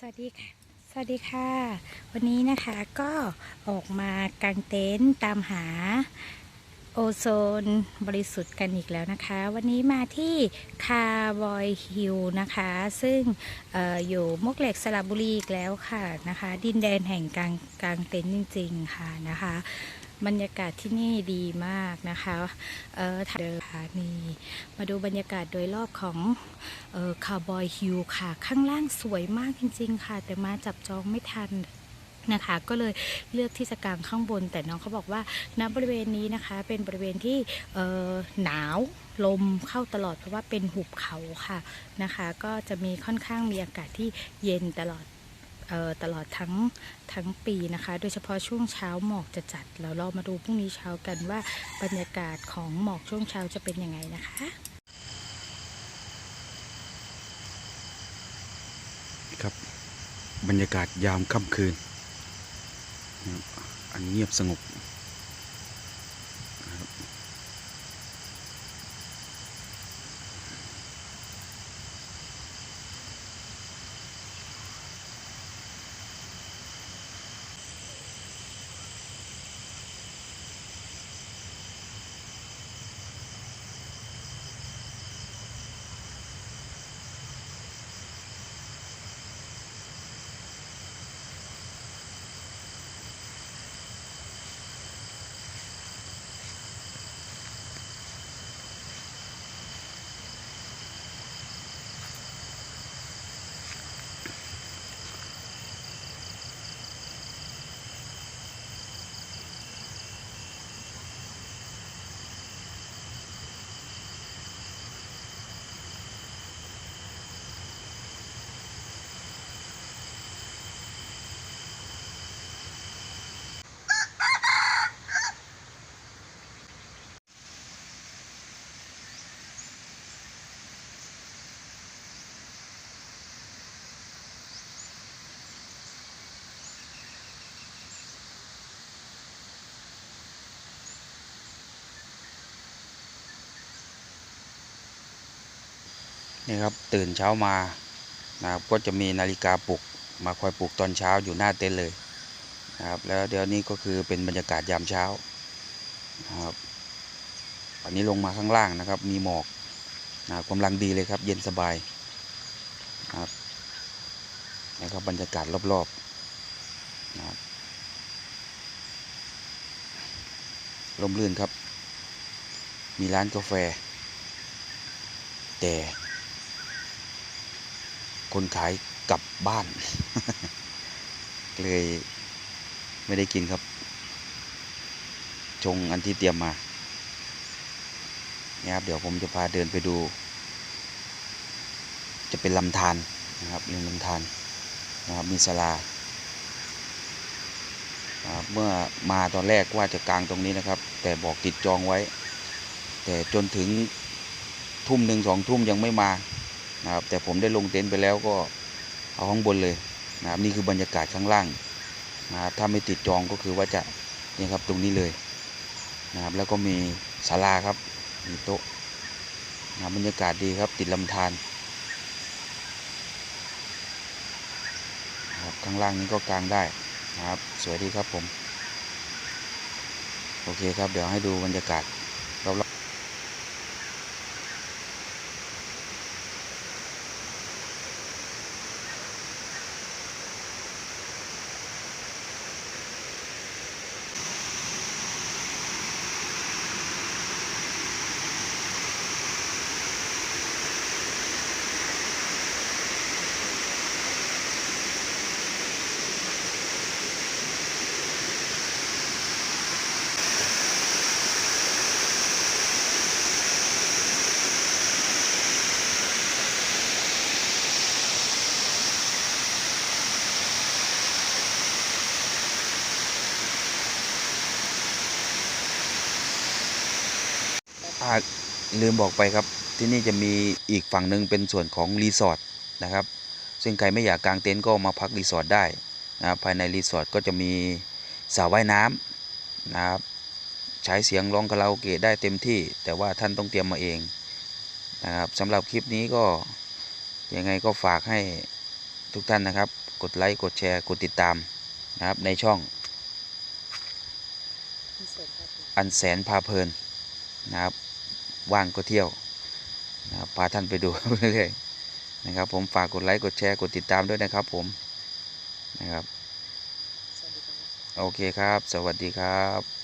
สวัสดีค่ะ สวัสดีค่ะ วันนี้นะคะก็ออกมากางเต็นท์ตามหาโอโซนบริสุทธิ์กันอีกแล้วนะคะ วันนี้มาที่คาร์บอยฮิลนะคะ ซึ่งอออยู่มกเหล็กสระบุรีอีกแล้วค่ะนะคะ ดินแดนแห่งกลางกลางเต็นท์จริง ๆ ค่ะนะคะ บรรยากาศที่นี่ดีมากนะคะเออเดินค่ะนี่มาดูบรรยากาศโดยรอบของเออคาร์บอยฮิลค่ะ ข้างล่างสวยมากจริง ๆ ค่ะ แต่มาจับจองไม่ทันนะคะก็เลยเลือกที่จะกางข้างบน แต่น้องเขาบอกว่าณบริเวณนี้นะคะ เป็นบริเวณที่เออหนาวลมเข้าตลอดเพราะว่าเป็นหุบเขาค่ะนะคะ ก็จะมีค่อนข้างมีอากาศที่เย็นตลอด ตลอดทั้งทั้งปีนะคะ โดยเฉพาะช่วงเช้าหมอกจะจัด แล้วเรามาดูพรุ่งนี้เช้ากันว่าบรรยากาศของหมอกช่วงเช้าจะเป็นยังไงนะคะครับบรรยากาศยามค่ำคืน อันเงียบสงบ นี่ครับตื่นเช้ามานะครับก็จะมีนาฬิกาปลุกมาคอยปลุกตอนเช้าอยู่หน้าเต็นท์เลยนะครับแล้วเดี๋ยวนี้ก็คือเป็นบรรยากาศยามเช้านะครับอันนี้ลงมาข้างล่างนะครับ มีหมอกนะครับกำลังดีเลยครับ เย็นสบายนะครับนะครับบรรยากาศรอบๆนะครับลมลื่นครับ มีร้านกาแฟ แต่ คนขายกลับบ้าน เลยไม่ได้กินครับ ชงอันที่เตรียมมาเนี่ยครับ เดี๋ยวผมจะพาเดินไปดู จะเป็นลำธารนะครับริมลำธารนะครับ มีศาลาเมื่อมาตอนแรกว่าจะกางตรงนี้นะครับ แต่บอกติดจองไว้ แต่จนถึงทุ่มหนึ่งสองทุ่มยังไม่มา นะครับแต่ผมได้ลงเต็นท์ไปแล้วก็เอาข้างบนเลยนะครับนี่คือบรรยากาศข้างล่างนะครับถ้าไม่ติดจองก็คือว่าจะนี่ครับตรงนี้เลยนะครับแล้วก็มีศาลาครับมีโต๊ะนะครับบรรยากาศดีครับติดลำธารนะครับข้างล่างนี้ก็กางได้นะครับสวยดีครับผม โอเคครับเดี๋ยวให้ดูบรรยากาศรอบ อ่าลืมบอกไปครับ ที่นี่จะมีอีกฝั่งหนึ่งเป็นส่วนของรีสอร์ทนะครับ ซึ่งใครไม่อยากกางเต็นท์ก็มาพักรีสอร์ทได้นะครับภายในรีสอร์ทก็จะมีสระว่ายน้ำนะครับใช้เสียงร้องคาราโอเกะได้เต็มที่ แต่ว่าท่านต้องเตรียมมาเองนะครับสำหรับคลิปนี้ก็ยังไงก็ฝากให้ทุกท่านนะครับ กดไลค์กดแชร์กดติดตามนะครับในช่อง อันแสนพาเพลินนะครับ ว่างก็เที่ยวนะครับพาท่านไปดูเรื่อยๆนะครับ ผมฝากกดไลค์กดแชร์กดติดตามด้วยนะครับ ผมนะครับ โอเคครับ สวัสดีครับ